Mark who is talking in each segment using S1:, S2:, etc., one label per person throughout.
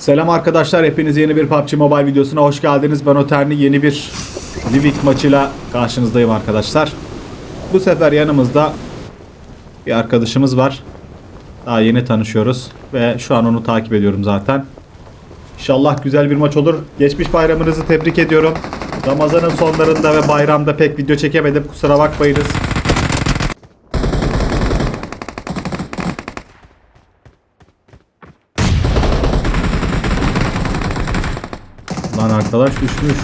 S1: Selam arkadaşlar, hepiniz yeni bir PUBG Mobile videosuna hoş geldiniz. Ben Oterni yeni bir Livik maçıyla karşınızdayım arkadaşlar. Bu sefer yanımızda bir arkadaşımız var. Daha yeni tanışıyoruz ve şu an onu takip ediyorum zaten. İnşallah güzel bir maç olur. Geçmiş bayramınızı tebrik ediyorum. Ramazanın sonlarında ve bayramda pek video çekemedim. Kusura bakmayınız. Lan arkadaş düşmüş.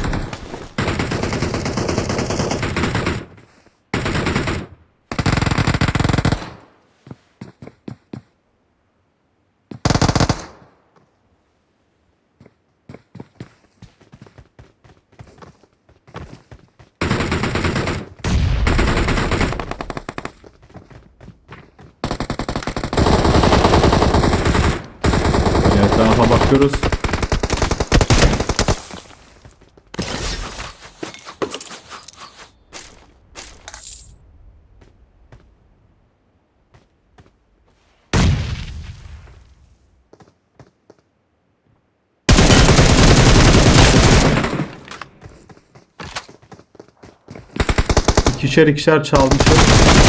S1: Etrafa bakıyoruz. İkişer ikişer çalmışız.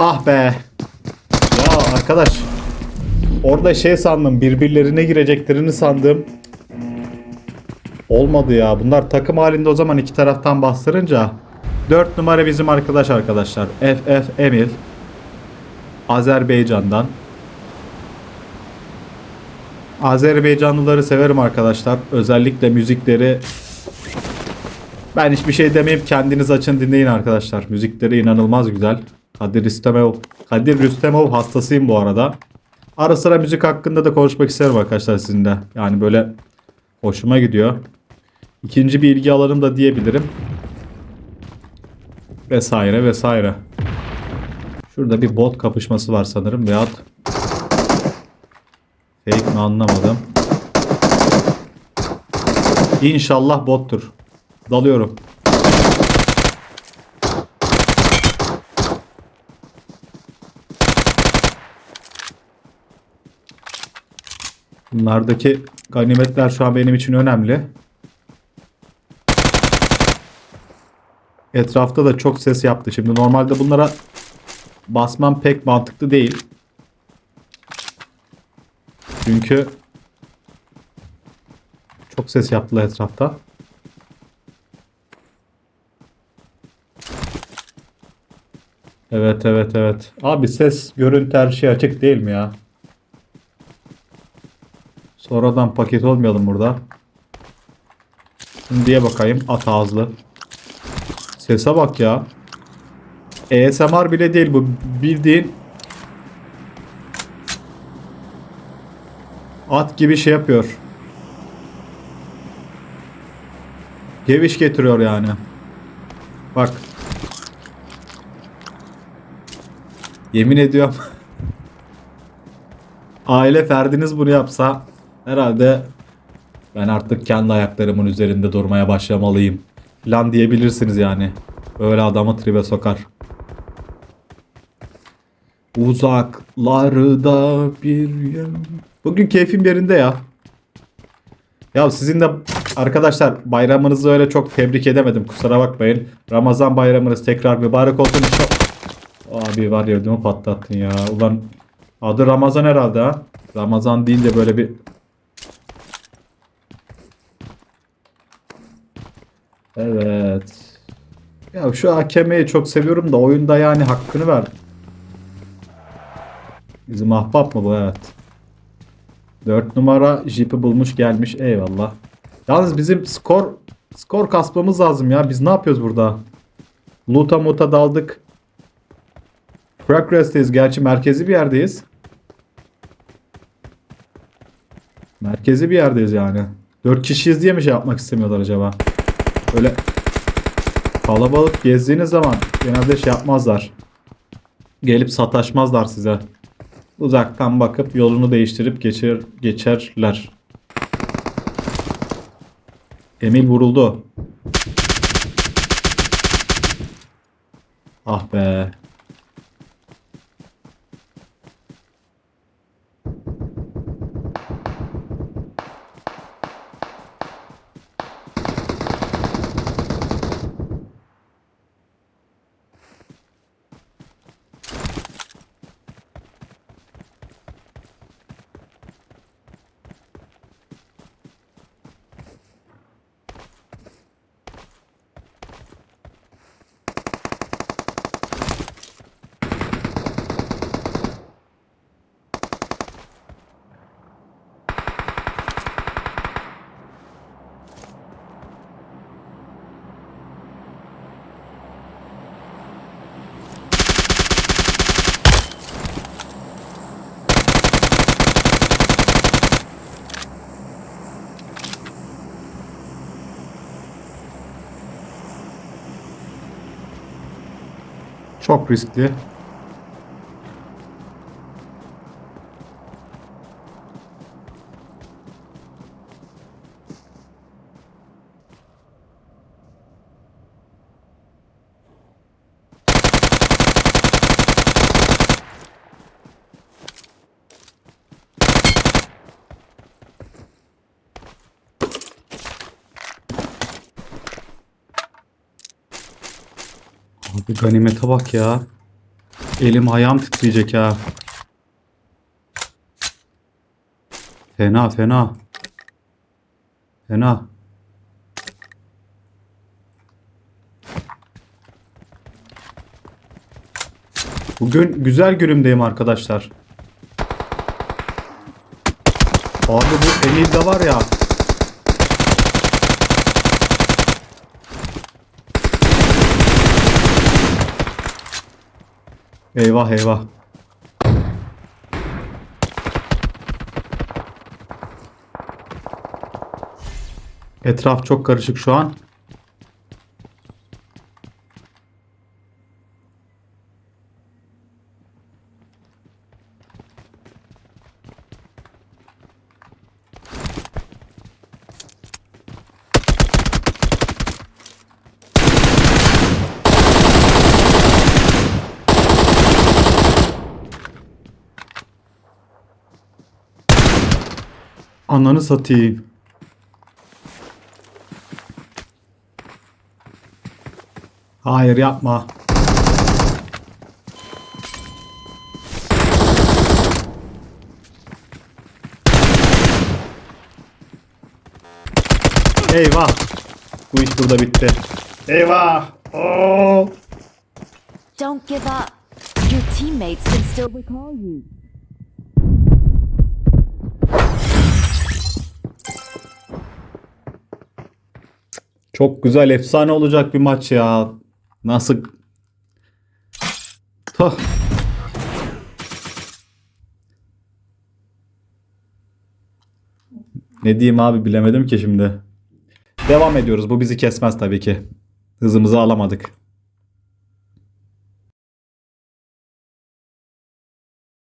S1: Ah be. Ya arkadaş. Orada şey sandım. Birbirlerine gireceklerini sandım. Olmadı ya. Bunlar takım halinde o zaman iki taraftan bastırınca. 4 numara bizim arkadaş arkadaşlar. FF Emil. Azerbaycan'dan. Azerbaycanlıları severim arkadaşlar. Özellikle müzikleri ben hiçbir şey demeyip kendiniz açın dinleyin arkadaşlar. Müzikleri inanılmaz güzel. Kadir Rüstemov, Kadir Rüstemov hastasıyım bu arada. Ara sıra müzik hakkında da konuşmak isterim arkadaşlar sizinle. Yani böyle hoşuma gidiyor. İkinci bir ilgi alanım da diyebilirim. Vesaire vesaire. Şurada bir bot kapışması var sanırım veyahut fake mi anlamadım. İnşallah bottur. Dalıyorum. Bunlardaki ganimetler şu an benim için önemli. Etrafta da çok ses yaptı. Şimdi normalde bunlara basmam pek mantıklı değil. Çünkü çok ses yaptılar etrafta. Evet evet evet. Abi ses görüntü her şey açık değil mi ya? Sonradan paket olmayalım burada. Şimdiye bakayım at ağızlı. Sese bak ya. ASMR bile değil bu. Bildiğin at gibi şey yapıyor. Geviş getiriyor yani. Bak. Yemin ediyorum. Aile ferdiniz bunu yapsa herhalde ben artık kendi ayaklarımın üzerinde durmaya başlamalıyım. Falan diyebilirsiniz yani. Öyle adamı tribe sokar. Uzaklarda bir yer. Bugün keyfim yerinde ya. Ya sizin de arkadaşlar bayramınızı öyle çok tebrik edemedim. Kusura bakmayın. Ramazan bayramınız tekrar mübarek olsun. Abi var ya ödümü patlattın ya. Ulan adı Ramazan herhalde ha. Ramazan deyince böyle bir Evet. Ya şu AKM'yi çok seviyorum da oyunda yani hakkını ver. Bizim ahbap mı bu? Evet. 4 numara jipi bulmuş gelmiş. Eyvallah. Yalnız bizim skor skor kasmamız lazım ya. Biz ne yapıyoruz burada? Loot'a muta daldık. Progress'teyiz. Gerçi merkezi bir yerdeyiz. Merkezi bir yerdeyiz yani. 4 kişiyiz diye mi şey yapmak istemiyorlar acaba? Böyle kalabalık gezdiğiniz zaman genelde şey yapmazlar. Gelip sataşmazlar size. Uzaktan bakıp yolunu değiştirip geçer, geçerler. Emil vuruldu. Ah be. Çok riskli. Abi ganimete bak ya. Elim ayağım titreyecek ha. Fena fena. Fena. Bugün güzel günümdeyim arkadaşlar. Abi bu Emil'de var ya. Eyvah eyvah. Etraf çok karışık şu an. Ananı satayım. Hayır yapma. Eyvah. Bu iş burada bitti. Eyvah. Oo.
S2: Don't give up. Your teammates can still recall you.
S1: Çok güzel efsane olacak bir maç ya. Nasıl? Tuh. Ne diyeyim abi bilemedim ki şimdi. Devam ediyoruz. Bu bizi kesmez tabii ki. Hızımızı alamadık.